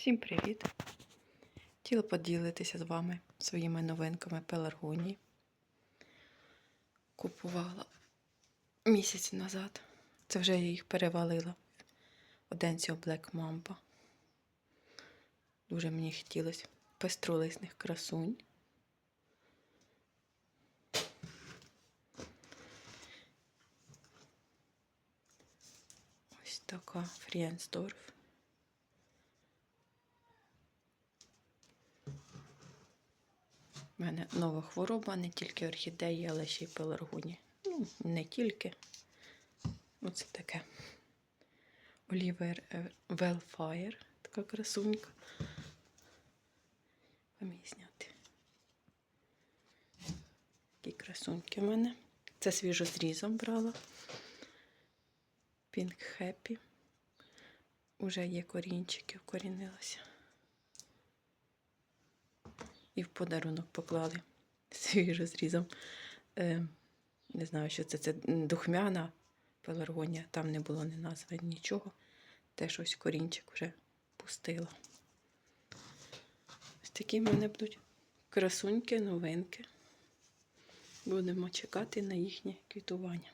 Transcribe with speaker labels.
Speaker 1: Всім привіт! Хотіла поділитися з вами своїми новинками пеларгонії. Купувала місяць назад. Це вже я їх перевалила. Оденцію Black Mamba. Дуже мені хотілося пестролисних красунь. Ось така Фріенсдорф. У мене нова хвороба, не тільки орхідеї, але ще й пеларгоні. Ну, не тільки. Оце таке. Олівер Велфаєр, така красунька. Вам зняти. Такі красуньки в мене. Це свіжо зрізом брала. Pink Happy. Уже є корінчики, вкорінилася. І в подарунок поклали свіжо зрізом. Е, не знаю, що це. Це духмяна пеларгонія, там не було ні назви, нічого. Теж ось корінчик вже пустила. Ось такі в мене будуть красуньки, новинки. Будемо чекати на їхнє квітування.